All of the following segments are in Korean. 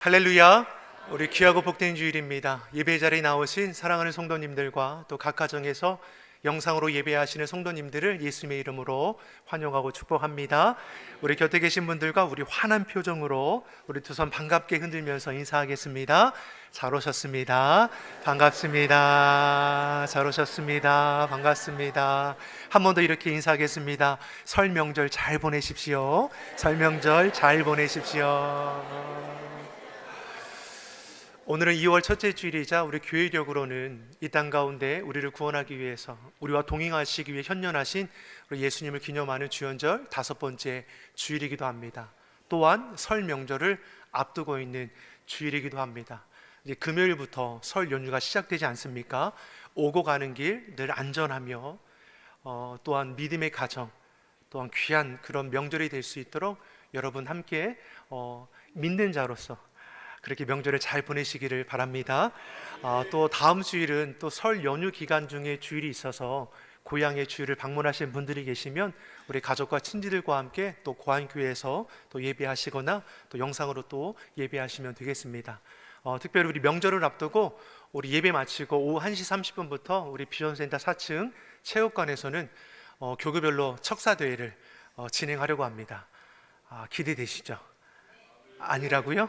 할렐루야. 우리 귀하고 복된 주일입니다. 예배 자리에 나오신 사랑하는 성도님들과 또 각 가정에서 영상으로 예배하시는 성도님들을 예수님의 이름으로 환영하고 축복합니다. 우리 곁에 계신 분들과 우리 환한 표정으로 우리 두 손 반갑게 흔들면서 인사하겠습니다. 잘 오셨습니다. 반갑습니다. 잘 오셨습니다. 반갑습니다. 한 번 더 이렇게 인사하겠습니다. 설 명절 잘 보내십시오. 설 명절 잘 보내십시오. 오늘은 2월 첫째 주일이자 우리 교회력으로는 이 땅 가운데 우리를 구원하기 위해서 우리와 동행하시기 위해 현년하신 우리 예수님을 기념하는 주연절 다섯 번째 주일이기도 합니다. 또한 설 명절을 앞두고 있는 주일이기도 합니다. 이제 금요일부터 설 연휴가 시작되지 않습니까? 오고 가는 길 늘 안전하며 어, 또한 믿음의 가정 또한 귀한 그런 명절이 될 수 있도록 여러분 함께 어, 믿는 자로서 그렇게 명절을 잘 보내시기를 바랍니다. 아, 또 다음 주일은 또 설 연휴 기간 중에 주일이 있어서 고향의 주일을 방문하신 분들이 계시면 우리 가족과 친지들과 함께 또 고안교회에서 또 예배하시거나 또 영상으로 또 예배하시면 되겠습니다. 어, 특별히 우리 명절을 앞두고 우리 예배 마치고 오후 1시 30분부터 우리 비전센터 4층 체육관에서는 어, 교구별로 척사 대회를 어, 진행하려고 합니다. 아, 기대되시죠? 아니라고요?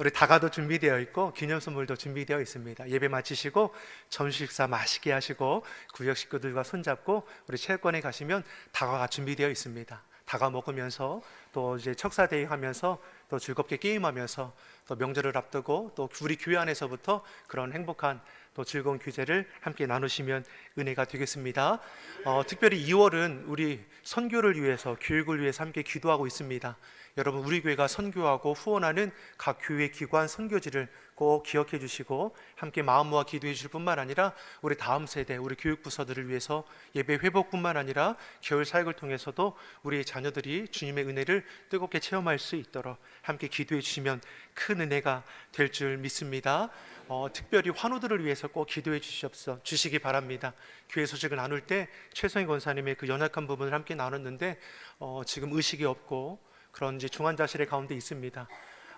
우리 다가도 준비되어 있고 기념 선물도 준비되어 있습니다. 예배 마치시고 점심 식사 맛있게 하시고 구역 식구들과 손잡고 우리 체육관에 가시면 다가가 준비되어 있습니다. 다가 먹으면서 또 이제 척사 대회 하면서 또 즐겁게 게임하면서 또 명절을 앞두고 또 우리 교회 안에서부터 그런 행복한 또 즐거운 규제를 함께 나누시면 은혜가 되겠습니다. 어, 특별히 2월은 우리 선교를 위해서 교육을 위해서 함께 기도하고 있습니다. 여러분 우리 교회가 선교하고 후원하는 각 교회 기관 선교지를 꼭 기억해 주시고 함께 마음 모아 기도해 주실 뿐만 아니라 우리 다음 세대 우리 교육 부서들을 위해서 예배 회복뿐만 아니라 겨울 사역을 통해서도 우리 자녀들이 주님의 은혜를 뜨겁게 체험할 수 있도록 함께 기도해 주시면 큰 은혜가 될 줄 믿습니다. 어, 특별히 환우들을 위해서 꼭 기도해 주시옵소 주시기 바랍니다. 교회 소식을 나눌 때 최성희 권사님의 그 연약한 부분을 함께 나눴는데 어, 지금 의식이 없고 그런 이제 중환자실의 가운데 있습니다.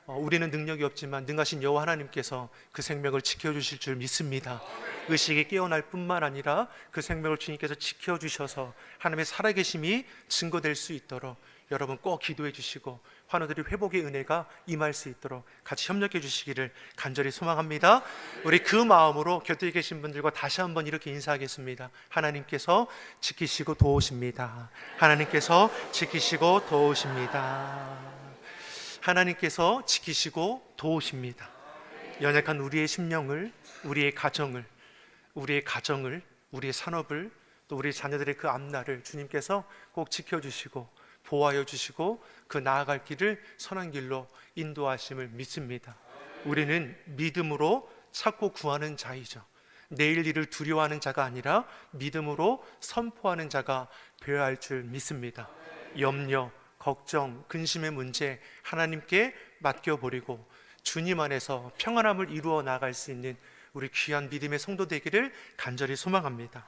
어, 우리는 능력이 없지만 능하신 여호와 하나님께서 그 생명을 지켜 주실 줄 믿습니다. 의식이 깨어날 뿐만 아니라 그 생명을 주님께서 지켜 주셔서 하나님의 살아계심이 증거될 수 있도록 여러분 꼭 기도해 주시고 환우들이 회복의 은혜가 임할 수 있도록 같이 협력해 주시기를 간절히 소망합니다. 우리 그 마음으로 곁에 계신 분들과 다시 한번 이렇게 인사하겠습니다. 하나님께서 지키시고 도우십니다. 하나님께서 지키시고 도우십니다. 하나님께서 지키시고 도우십니다. 연약한 우리의 심령을, 우리의 가정을, 우리의 가정을, 우리의 산업을, 또 우리 자녀들의 그 앞날을 주님께서 꼭 지켜주시고 보호하여 주시고 그 나아갈 길을 선한 길로 인도하심을 믿습니다. 우리는 믿음으로 찾고 구하는 자이죠. 내일 일을 두려워하는 자가 아니라 믿음으로 선포하는 자가 되어야 할 줄 믿습니다. 염려, 걱정, 근심의 문제 하나님께 맡겨버리고 주님 안에서 평안함을 이루어 나갈 수 있는 우리 귀한 믿음의 성도 되기를 간절히 소망합니다.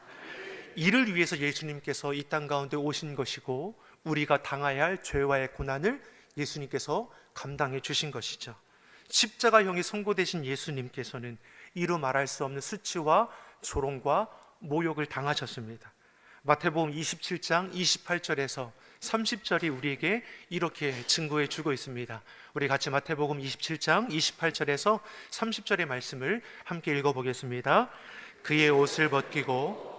이를 위해서 예수님께서 이 땅 가운데 오신 것이고 우리가 당해야 할 죄와의 고난을 예수님께서 감당해 주신 것이죠. 십자가형이 선고되신 예수님께서는 이루 말할 수 없는 수치와 조롱과 모욕을 당하셨습니다. 마태복음 27장 28절에서 30절이 우리에게 이렇게 증거해 주고 있습니다. 우리 같이 마태복음 27장 28절에서 30절의 말씀을 함께 읽어 보겠습니다. 그의 옷을 벗기고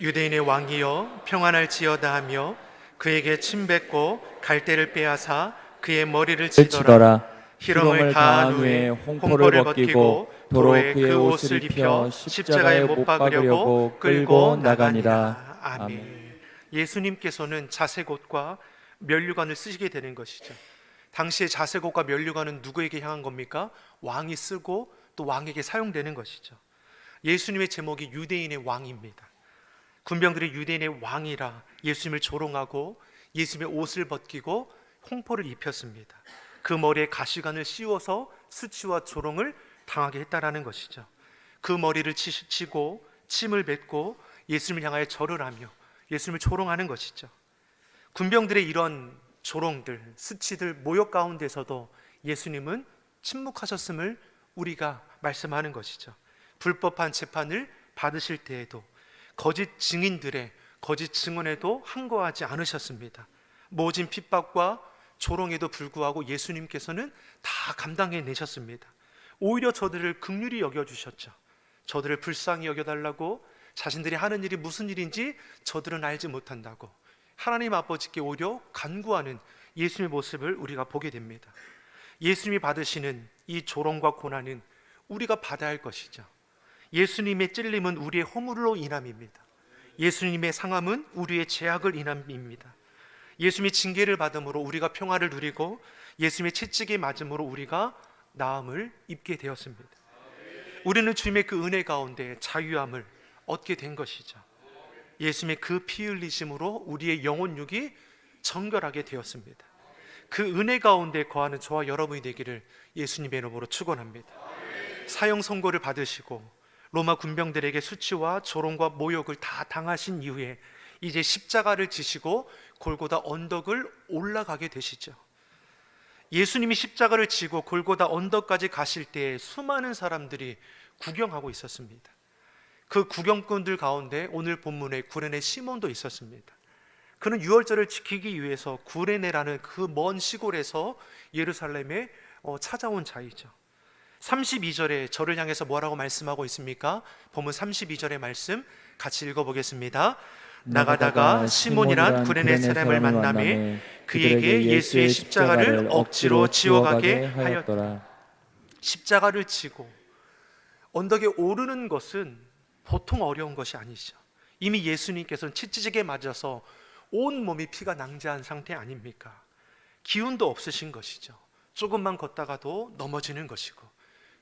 유대인의 왕이여 평안할지어다 하며 그에게 침 뱉고 갈대를 빼앗아 그의 머리를 치더라. 희롱을 다한 후에 홍포를 벗기고 도로에 그 옷을 입혀 십자가에 못 박으려고 끌고 나가니라 아멘. 예수님께서는 자색옷과 면류관을 쓰시게 되는 것이죠. 당시에 자색옷과 면류관은 누구에게 향한 겁니까? 왕이 쓰고 또 왕에게 사용되는 것이죠. 예수님의 제목이 유대인의 왕입니다 군병들이 유대인의 왕이라 예수님을 조롱하고 예수님의 옷을 벗기고 홍포를 입혔습니다. 그 머리에 가시관을 씌워서 수치와 조롱을 당하게 했다라는 것이죠. 그 머리를 치- 치고 침을 뱉고 예수님을 향하여 절을 하며 예수님을 조롱하는 것이죠. 군병들의 이런 조롱들, 스치들, 모욕 가운데서도 예수님은 침묵하셨음을 우리가 말씀하는 것이죠. 불법한 재판을 받으실 때에도 거짓 증인들의 거짓 증언에도 항거하지 않으셨습니다. 모진 핍박과 조롱에도 불구하고 예수님께서는 다 감당해 내셨습니다. 오히려 저들을 극률히 여겨 주셨죠. 저들을 불쌍히 여겨 달라고 자신들이 하는 일이 무슨 일인지 저들은 알지 못한다고 하나님 아버지께 오히려 간구하는 예수님의 모습을 우리가 보게 됩니다. 예수님이 받으시는 이 조롱과 고난은 우리가 받아야 할 것이죠. 예수님의 찔림은 우리의 허물로 인함입니다. 예수님의 상함은 우리의 죄악을 인함입니다. 예수님의 징계를 받음으로 우리가 평화를 누리고 예수님의 채찍에 맞음으로 우리가 나음을 입게 되었습니다. 우리는 주님의 그 은혜 가운데 자유함을 얻게 된 것이죠. 예수님의 그 피 흘리심으로 우리의 영혼 육이 정결하게 되었습니다. 그 은혜 가운데 거하는 저와 여러분이 되기를 예수님의 이름으로 축원합니다. 사형 선고를 받으시고 로마 군병들에게 수치와 조롱과 모욕을 다 당하신 이후에 이제 십자가를 지시고 골고다 언덕을 올라가게 되시죠. 예수님이 십자가를 지고 골고다 언덕까지 가실 때 수많은 사람들이 구경하고 있었습니다. 그 구경꾼들 가운데 오늘 본문에 구레네 시몬도 있었습니다. 그는 유월절을 지키기 위해서 구레네라는 그 먼 시골에서 예루살렘에 어, 찾아온 자이죠. 32절에 저를 향해서 뭐라고 말씀하고 있습니까? 본문 32절의 말씀 같이 읽어보겠습니다. 나가다가 시몬이란 구레네 사람을 만남에 그에게 예수의 십자가를 억지로 지워가게 하였더라. 십자가를 지고 언덕에 오르는 것은 보통 어려운 것이 아니죠. 이미 예수님께서는 치치직에 맞아서 온 몸이 피가 낭자한 상태 아닙니까? 기운도 없으신 것이죠. 조금만 걷다가도 넘어지는 것이고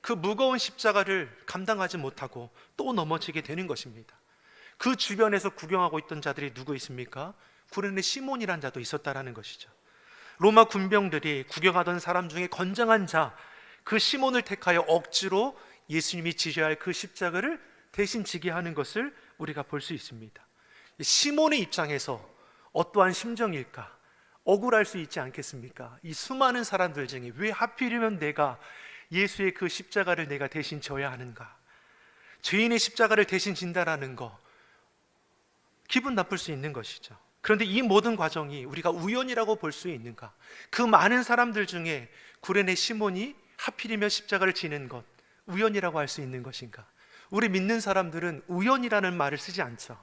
그 무거운 십자가를 감당하지 못하고 또 넘어지게 되는 것입니다. 그 주변에서 구경하고 있던 자들이 누구 있습니까? 구레네 시몬이란 자도 있었다라는 것이죠. 로마 군병들이 구경하던 사람 중에 건장한 자, 그 시몬을 택하여 억지로 예수님이 지셔야 할 그 십자가를 대신 지게 하는 것을 우리가 볼 수 있습니다. 시몬의 입장에서 어떠한 심정일까? 억울할 수 있지 않겠습니까? 이 수많은 사람들 중에 왜 하필이면 내가 예수의 그 십자가를 내가 대신 져야 하는가? 죄인의 십자가를 대신 진다라는 거 기분 나쁠 수 있는 것이죠. 그런데 이 모든 과정이 우리가 우연이라고 볼 수 있는가? 그 많은 사람들 중에 구레네 시몬이 하필이면 십자가를 지는 것 우연이라고 할 수 있는 것인가? 우리 믿는 사람들은 우연이라는 말을 쓰지 않죠.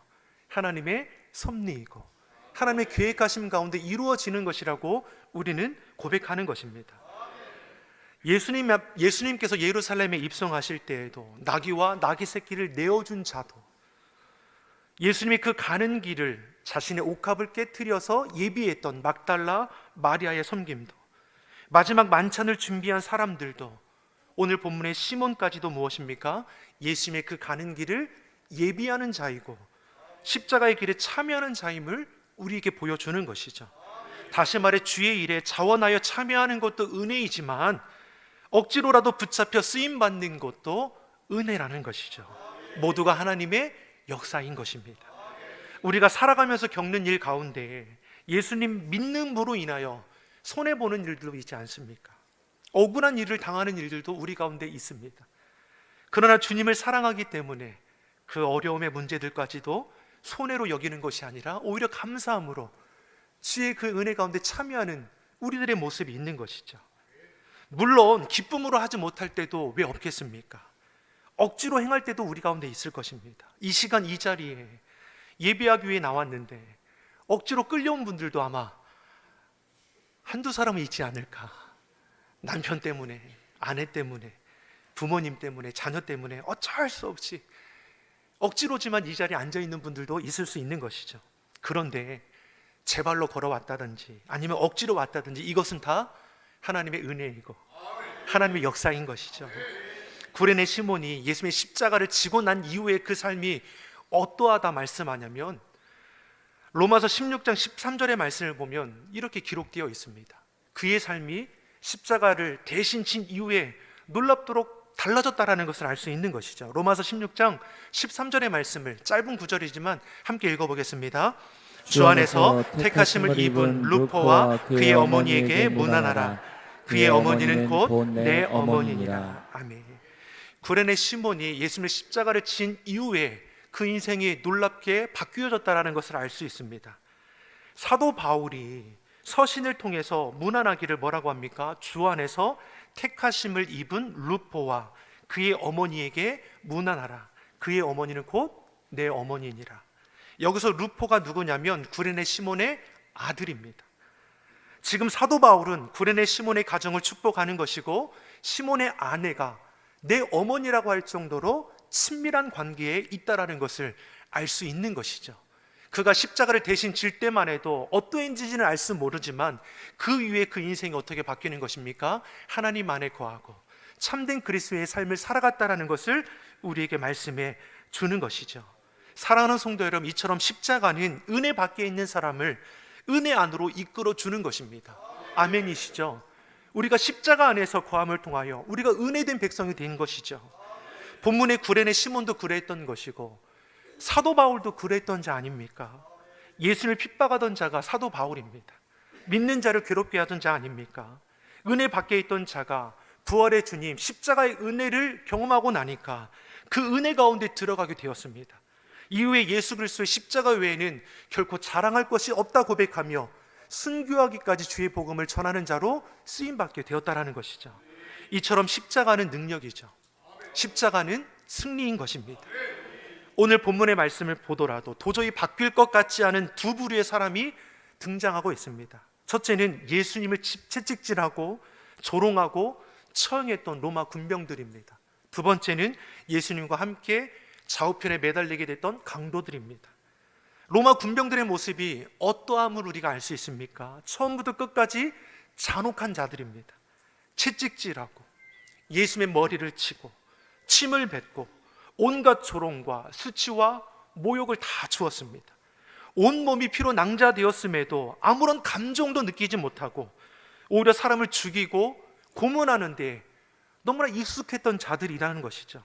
하나님의 섭리이고 하나님의 계획하심 가운데 이루어지는 것이라고 우리는 고백하는 것입니다. 예수님 예수님께서 예루살렘에 입성하실 때에도 나귀와 나귀 새끼를 내어준 자도 예수님이 그 가는 길을 자신의 옥합을 깨뜨려서 예비했던 막달라 마리아의 섬김도 마지막 만찬을 준비한 사람들도 오늘 본문의 시몬까지도 무엇입니까? 예수님의 그 가는 길을 예비하는 자이고 십자가의 길에 참여하는 자임을 우리에게 보여주는 것이죠. 다시 말해 주의 일에 자원하여 참여하는 것도 은혜이지만 억지로라도 붙잡혀 쓰임 받는 것도 은혜라는 것이죠. 모두가 하나님의 역사인 것입니다. 우리가 살아가면서 겪는 일 가운데 예수님 믿음으로 인하여 손해 보는 일들도 있지 않습니까? 억울한 일을 당하는 일들도 우리 가운데 있습니다. 그러나 주님을 사랑하기 때문에 그 어려움의 문제들까지도 손해로 여기는 것이 아니라 오히려 감사함으로 주의 그 은혜 가운데 참여하는 우리들의 모습이 있는 것이죠. 물론 기쁨으로 하지 못할 때도 왜 없겠습니까? 억지로 행할 때도 우리 가운데 있을 것입니다. 이 시간 이 자리에 예배하기 위해 나왔는데 억지로 끌려온 분들도 아마 한두 사람은 있지 않을까. 남편 때문에, 아내 때문에, 부모님 때문에, 자녀 때문에 어쩔 수 없이 억지로지만 이 자리에 앉아 있는 분들도 있을 수 있는 것이죠. 그런데 제 발로 걸어왔다든지 아니면 억지로 왔다든지 이것은 다 하나님의 은혜이고 하나님의 역사인 것이죠. 구레네 시몬이 예수님의 십자가를 지고 난 이후에 그 삶이 어떠하다 말씀하냐면 로마서 16장 13절의 말씀을 보면 이렇게 기록되어 있습니다. 그의 삶이 십자가를 대신 친 이후에 놀랍도록 달라졌다라는 것을 알 수 있는 것이죠. 로마서 16장 13절의 말씀을 짧은 구절이지만 함께 읽어보겠습니다. 주 안에서 택하심을 입은 루포와 그의 어머니에게 문안하라. 그의 어머니는 곧 내 어머니니라. 아멘. 구레네 시몬이 예수님의 십자가를 진 이후에 그 인생이 놀랍게 바뀌어졌다라는 것을 알 수 있습니다. 사도 바울이 서신을 통해서 문안하기를 뭐라고 합니까? 주 안에서 택하심을 입은 루포와 그의 어머니에게 문안하라. 그의 어머니는 곧 내 어머니니라. 여기서 루포가 누구냐면 구레네 시몬의 아들입니다. 지금 사도 바울은 구레네 시몬의 가정을 축복하는 것이고 시몬의 아내가 내 어머니라고 할 정도로 친밀한 관계에 있다라는 것을 알 수 있는 것이죠. 그가 십자가를 대신 질 때만 해도 어떠한지는 알 수 모르지만 그 이후에 그 인생이 어떻게 바뀌는 것입니까? 하나님 안에 거하고 참된 그리스도의 삶을 살아갔다라는 것을 우리에게 말씀해 주는 것이죠. 사랑하는 성도 여러분, 이처럼 십자가는 은혜 밖에 있는 사람을 은혜 안으로 이끌어 주는 것입니다. 아멘이시죠? 우리가 십자가 안에서 거함을 통하여 우리가 은혜된 백성이 된 것이죠. 본문의 구레네 시몬도 그랬던 것이고 사도 바울도 그랬던 자 아닙니까? 예수님을 핍박하던 자가 사도 바울입니다. 믿는 자를 괴롭게 하던 자 아닙니까? 은혜 밖에 있던 자가 부활의 주님 십자가의 은혜를 경험하고 나니까 그 은혜 가운데 들어가게 되었습니다. 이후에 예수 그리스도의 십자가 외에는 결코 자랑할 것이 없다 고백하며 순교하기까지 주의 복음을 전하는 자로 쓰임 받게 되었다라는 것이죠. 이처럼 십자가는 능력이죠. 십자가는 승리인 것입니다. 오늘 본문의 말씀을 보더라도 도저히 바뀔 것 같지 않은 두 부류의 사람이 등장하고 있습니다. 첫째는 예수님을 채찍질하고 조롱하고 처형했던 로마 군병들입니다. 두 번째는 예수님과 함께 좌우편에 매달리게 됐던 강도들입니다. 로마 군병들의 모습이 어떠함을 우리가 알 수 있습니까? 처음부터 끝까지 잔혹한 자들입니다. 채찍질하고 예수님의 머리를 치고 침을 뱉고 온갖 조롱과 수치와 모욕을 다 주었습니다. 온 몸이 피로 낭자되었음에도 아무런 감정도 느끼지 못하고 오히려 사람을 죽이고 고문하는데 너무나 익숙했던 자들이라는 것이죠.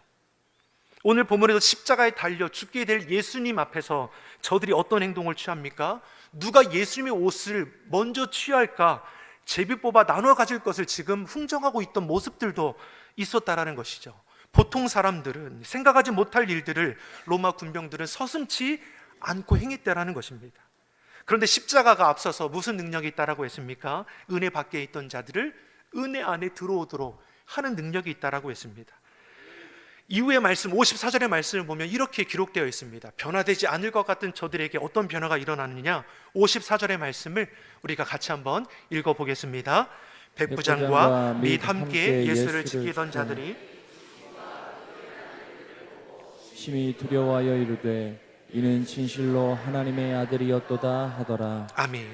오늘 본문에서 십자가에 달려 죽게 될 예수님 앞에서 저들이 어떤 행동을 취합니까? 누가 예수님의 옷을 먼저 취할까 제비 뽑아 나눠 가질 것을 지금 흥정하고 있던 모습들도 있었다라는 것이죠. 보통 사람들은 생각하지 못할 일들을 로마 군병들은 서슴치 않고 행했다라는 것입니다. 그런데 십자가가 앞서서 무슨 능력이 있다라고 했습니까? 은혜 밖에 있던 자들을 은혜 안에 들어오도록 하는 능력이 있다라고 했습니다. 이후의 말씀 54절의 말씀을 보면 이렇게 기록되어 있습니다. 변화되지 않을 것 같은 저들에게 어떤 변화가 일어나느냐? 54절의 말씀을 우리가 같이 한번 읽어 보겠습니다. 백부장과 및 함께 예수를 지키던 자들이 심히 두려워하여 이르되 이는 진실로 하나님의 아들이었도다 하더라. 아멘.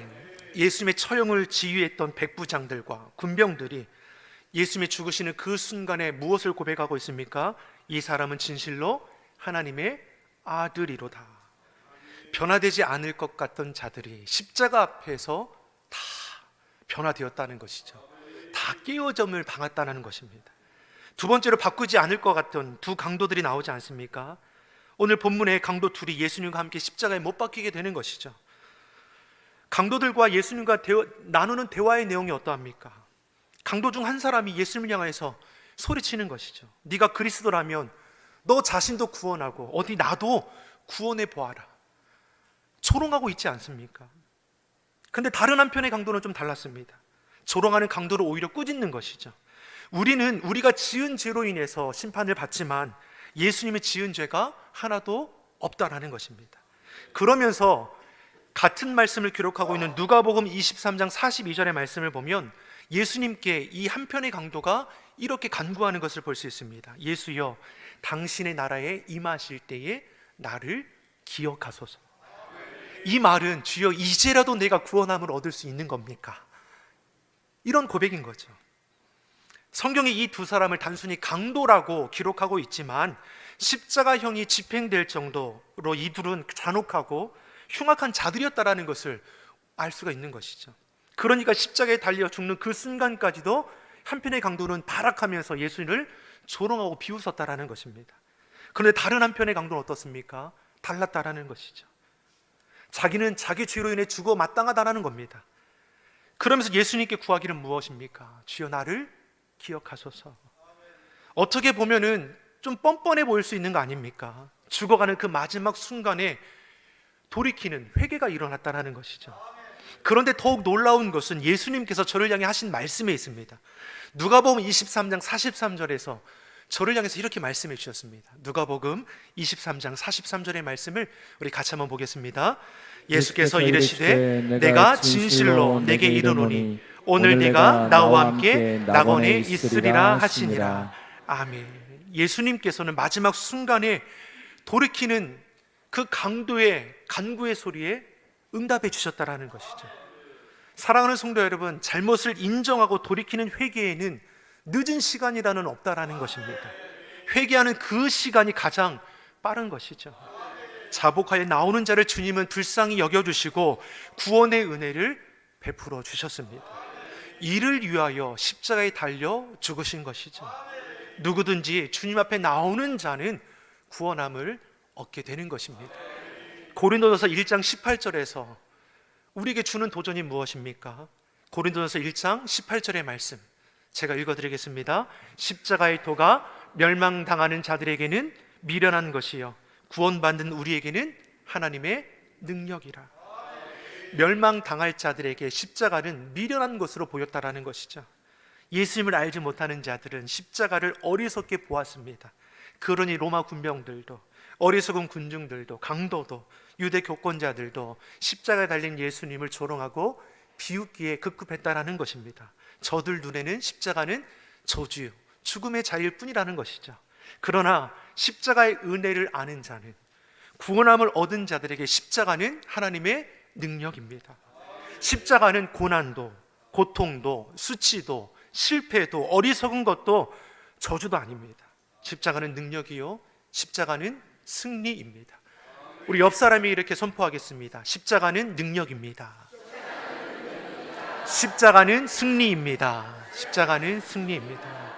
예수님의 처형을 지휘했던 백부장들과 군병들이 예수님의 죽으시는 그 순간에 무엇을 고백하고 있습니까? 이 사람은 진실로 하나님의 아들이로다. 변화되지 않을 것 같던 자들이 십자가 앞에서 다 변화되었다는 것이죠. 다 깨어점을 당했다는 것입니다. 두 번째로 바꾸지 않을 것 같던 두 강도들이 나오지 않습니까? 오늘 본문에 강도 둘이 예수님과 함께 십자가에 못 박히게 되는 것이죠. 강도들과 예수님과 대화, 나누는 대화의 내용이 어떠합니까? 강도 중 한 사람이 예수님을 향해서 소리치는 것이죠. 네가 그리스도라면 너 자신도 구원하고 어디 나도 구원해 보아라. 조롱하고 있지 않습니까? 근데 다른 한편의 강도는 좀 달랐습니다. 조롱하는 강도를 오히려 꾸짖는 것이죠. 우리는 우리가 지은 죄로 인해서 심판을 받지만 예수님의 지은 죄가 하나도 없다라는 것입니다. 그러면서 같은 말씀을 기록하고 있는 누가복음 23장 42절의 말씀을 보면 예수님께 이 한편의 강도가 이렇게 간구하는 것을 볼 수 있습니다. 예수여, 당신의 나라에 임하실 때에 나를 기억하소서. 이 말은 주여 이제라도 내가 구원함을 얻을 수 있는 겁니까? 이런 고백인 거죠. 성경이 이 두 사람을 단순히 강도라고 기록하고 있지만 십자가형이 집행될 정도로 이 둘은 잔혹하고 흉악한 자들이었다라는 것을 알 수가 있는 것이죠. 그러니까 십자가에 달려 죽는 그 순간까지도 한편의 강도는 발악하면서 예수를 조롱하고 비웃었다라는 것입니다. 그런데 다른 한편의 강도는 어떻습니까? 달랐다라는 것이죠. 자기는 자기 죄로 인해 죽어 마땅하다라는 겁니다. 그러면서 예수님께 구하기는 무엇입니까? 주여 나를 기억하소서. 어떻게 보면은 좀 뻔뻔해 보일 수 있는 거 아닙니까? 죽어가는 그 마지막 순간에 돌이키는 회개가 일어났다라는 것이죠. 그런데 더욱 놀라운 것은 예수님께서 저를 향해 하신 말씀에 있습니다. 누가복음 23장 43절에서 저를 향해서 이렇게 말씀해 주셨습니다. 누가복음 23장 43절의 말씀을 우리 같이 한번 보겠습니다. 예수께서 이르시되 내가 진실로 내게 이르노니 오늘 네가 나와 함께 낙원에 있으리라 하시니라. 아멘. 예수님께서는 마지막 순간에 돌이키는 그 강도의 간구의 소리에 응답해 주셨다라는 것이죠. 사랑하는 성도 여러분, 잘못을 인정하고 돌이키는 회개에는 늦은 시간이라는 없다라는 것입니다. 회개하는 그 시간이 가장 빠른 것이죠. 자복하여 나오는 자를 주님은 불쌍히 여겨주시고 구원의 은혜를 베풀어 주셨습니다. 이를 위하여 십자가에 달려 죽으신 것이죠. 누구든지 주님 앞에 나오는 자는 구원함을 얻게 되는 것입니다. 고린도전서 1장 18절에서 우리에게 주는 도전이 무엇입니까? 고린도전서 1장 18절의 말씀 제가 읽어드리겠습니다. 십자가의 도가 멸망당하는 자들에게는 미련한 것이요 구원받는 우리에게는 하나님의 능력이라. 멸망당할 자들에게 십자가는 미련한 것으로 보였다라는 것이죠. 예수님을 알지 못하는 자들은 십자가를 어리석게 보았습니다. 그러니 로마 군병들도 어리석은 군중들도 강도도 유대 교권자들도 십자가에 달린 예수님을 조롱하고 비웃기에 급급했다라는 것입니다. 저들 눈에는 십자가는 저주, 죽음의 자일 뿐이라는 것이죠. 그러나 십자가의 은혜를 아는 자는 구원함을 얻은 자들에게 십자가는 하나님의 능력입니다. 십자가는 고난도, 고통도, 수치도, 실패도, 어리석은 것도 저주도 아닙니다. 십자가는 능력이요, 십자가는 승리입니다. 우리 옆 사람이 이렇게 선포하겠습니다. 십자가는 능력입니다. 십자가는 승리입니다. 십자가는 승리입니다.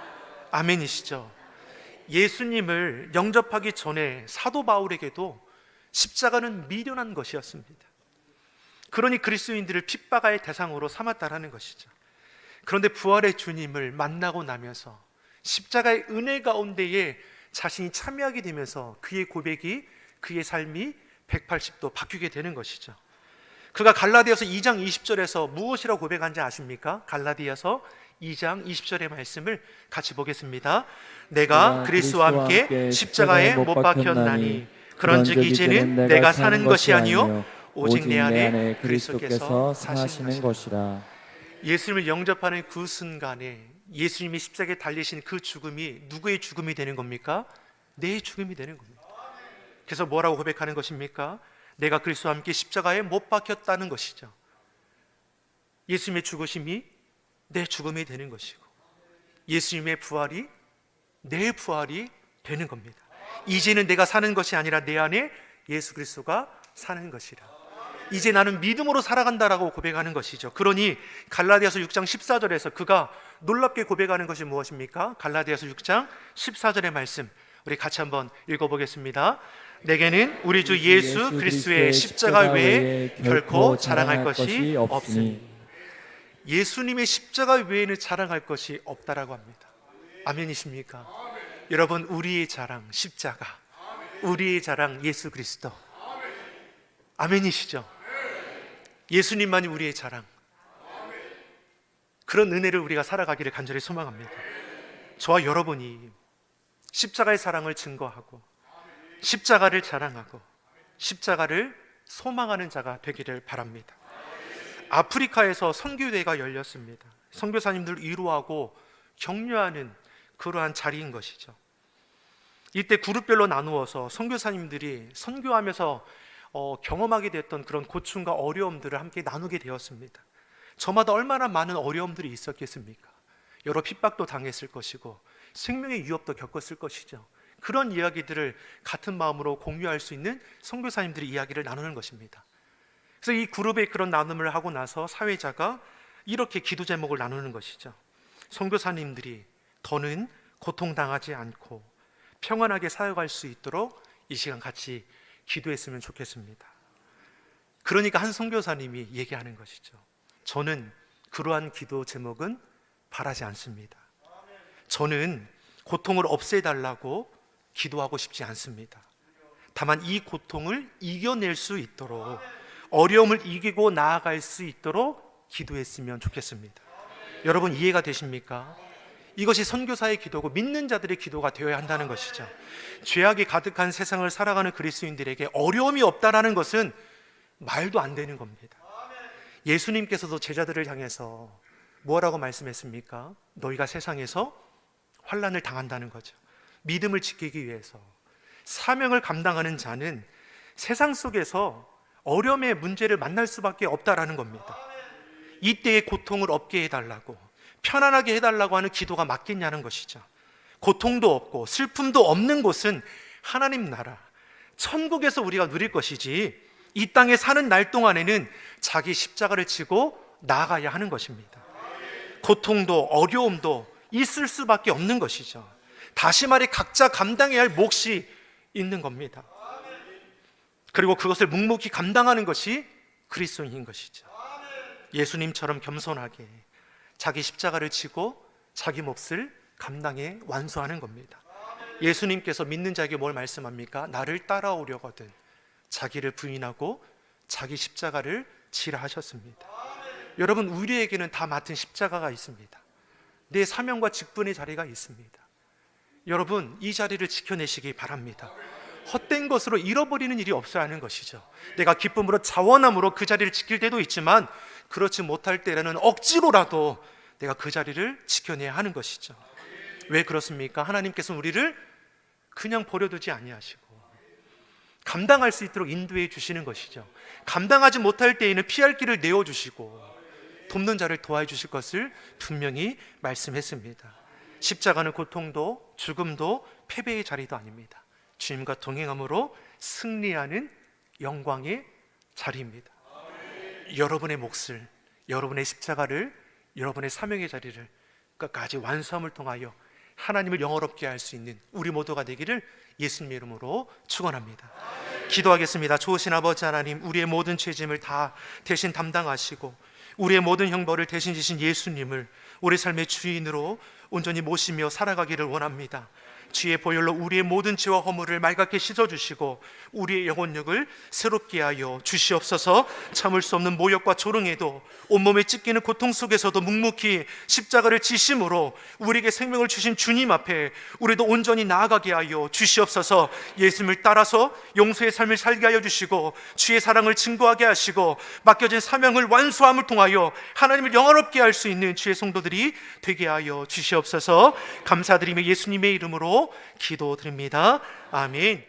아멘이시죠? 예수님을 영접하기 전에 사도 바울에게도 십자가는 미련한 것이었습니다. 그러니 그리스도인들을 핍박할 대상으로 삼았다라는 것이죠. 그런데 부활의 주님을 만나고 나면서 십자가의 은혜 가운데에 자신이 참여하게 되면서 그의 고백이 그의 삶이 180도 바뀌게 되는 것이죠. 그가 갈라디아서 2장 20절에서 무엇이라고 고백한지 아십니까? 갈라디아서 2장 20절의 말씀을 같이 보겠습니다. 내가 그리스도와 함께 십자가에 못 박혔나니 그런즉 이제는 내가 사는 것이 아니요 오직 내 안에 그리스도께서 사시는 것이라. 예수님을 영접하는 그 순간에 예수님이 십자가에 달리신 그 죽음이 누구의 죽음이 되는 겁니까? 내 죽음이 되는 겁니다. 그래서 뭐라고 고백하는 것입니까? 내가 그리스도와 함께 십자가에 못 박혔다는 것이죠. 예수님의 죽으심이 내 죽음이 되는 것이고 예수님의 부활이 내 부활이 되는 겁니다. 이제는 내가 사는 것이 아니라 내 안에 예수 그리스도가 사는 것이라. 이제 나는 믿음으로 살아간다라고 고백하는 것이죠. 그러니 갈라디아서 6장 14절에서 그가 놀랍게 고백하는 것이 무엇입니까? 갈라디아서 6장 14절의 말씀 우리 같이 한번 읽어보겠습니다. 내게는 우리 주 예수 그리스도의 십자가 외에 결코 자랑할 것이 없으니 예수님의 십자가 외에는 자랑할 것이 없다라고 합니다. 아멘이십니까? 여러분 우리의 자랑 십자가, 우리의 자랑 예수 그리스도. 아멘이시죠? 예수님만이 우리의 자랑. 그런 은혜를 우리가 살아가기를 간절히 소망합니다. 저와 여러분이 십자가의 사랑을 증거하고 십자가를 자랑하고 십자가를 소망하는 자가 되기를 바랍니다. 아프리카에서 선교대가 열렸습니다. 선교사님들 위로하고 격려하는 그러한 자리인 것이죠. 이때 그룹별로 나누어서 선교사님들이 선교하면서 어, 경험하게 됐던 그런 고충과 어려움들을 함께 나누게 되었습니다. 저마다 얼마나 많은 어려움들이 있었겠습니까? 여러 핍박도 당했을 것이고 생명의 위협도 겪었을 것이죠. 그런 이야기들을 같은 마음으로 공유할 수 있는 선교사님들이 이야기를 나누는 것입니다. 그래서 이 그룹의 그런 나눔을 하고 나서 사회자가 이렇게 기도 제목을 나누는 것이죠. 선교사님들이 더는 고통당하지 않고 평안하게 살아갈 수 있도록 이 시간 같이 기도했으면 좋겠습니다. 그러니까 한 선교사님이 얘기하는 것이죠. 저는 그러한 기도 제목은 바라지 않습니다. 저는 고통을 없애달라고 기도하고 싶지 않습니다. 다만 이 고통을 이겨낼 수 있도록 어려움을 이기고 나아갈 수 있도록 기도했으면 좋겠습니다. 여러분 이해가 되십니까? 이것이 선교사의 기도고 믿는 자들의 기도가 되어야 한다는 것이죠. 죄악이 가득한 세상을 살아가는 그리스도인들에게 어려움이 없다라는 것은 말도 안 되는 겁니다. 예수님께서도 제자들을 향해서 뭐라고 말씀했습니까? 너희가 세상에서 환란을 당한다는 거죠. 믿음을 지키기 위해서 사명을 감당하는 자는 세상 속에서 어려움의 문제를 만날 수밖에 없다라는 겁니다. 이때의 고통을 없게 해달라고 편안하게 해달라고 하는 기도가 맞겠냐는 것이죠. 고통도 없고 슬픔도 없는 곳은 하나님 나라, 천국에서 우리가 누릴 것이지 이 땅에 사는 날 동안에는 자기 십자가를 지고 나아가야 하는 것입니다. 고통도 어려움도 있을 수밖에 없는 것이죠. 다시 말해 각자 감당해야 할 몫이 있는 겁니다. 그리고 그것을 묵묵히 감당하는 것이 그리스도인인 것이죠. 예수님처럼 겸손하게 자기 십자가를 지고 자기 몫을 감당해 완수하는 겁니다. 예수님께서 믿는 자에게 뭘 말씀합니까? 나를 따라오려거든 자기를 부인하고 자기 십자가를 지라 하셨습니다. 여러분 우리에게는 다 맡은 십자가가 있습니다. 내 사명과 직분의 자리가 있습니다. 여러분 이 자리를 지켜내시기 바랍니다. 헛된 것으로 잃어버리는 일이 없어야 하는 것이죠. 내가 기쁨으로 자원함으로 그 자리를 지킬 때도 있지만 그렇지 못할 때라는 억지로라도 내가 그 자리를 지켜내야 하는 것이죠. 왜 그렇습니까? 하나님께서 우리를 그냥 버려두지 아니하시고 감당할 수 있도록 인도해 주시는 것이죠. 감당하지 못할 때에는 피할 길을 내어 주시고 돕는 자를 도와 주실 것을 분명히 말씀했습니다. 십자가는 고통도 죽음도 패배의 자리도 아닙니다. 주님과 동행함으로 승리하는 영광의 자리입니다. 여러분의 몫을, 여러분의 십자가를, 여러분의 사명의 자리를 끝까지 완수함을 통하여 하나님을 영어롭게 할 수 있는 우리 모두가 되기를 예수님의 이름으로 축원합니다. 기도하겠습니다. 좋으신 아버지 하나님, 우리의 모든 죄짐을 다 대신 담당하시고 우리의 모든 형벌을 대신 지신 예수님을 우리 삶의 주인으로 온전히 모시며 살아가기를 원합니다. 주의 보혈로 우리의 모든 죄와 허물을 맑게 씻어 주시고 우리의 영혼력을 새롭게 하여 주시옵소서. 참을 수 없는 모욕과 조롱에도 온몸에 찢기는 고통 속에서도 묵묵히 십자가를 지심으로 우리에게 생명을 주신 주님 앞에 우리도 온전히 나아가게 하여 주시옵소서. 예수님을 따라서 용서의 삶을 살게 하여 주시고 주의 사랑을 증거하게 하시고 맡겨진 사명을 완수함을 통하여 하나님을 영화롭게 할 수 있는 주의 성도들이 되게 하여 주시옵소서. 감사드리며 예수님의 기도드립니다. 아멘.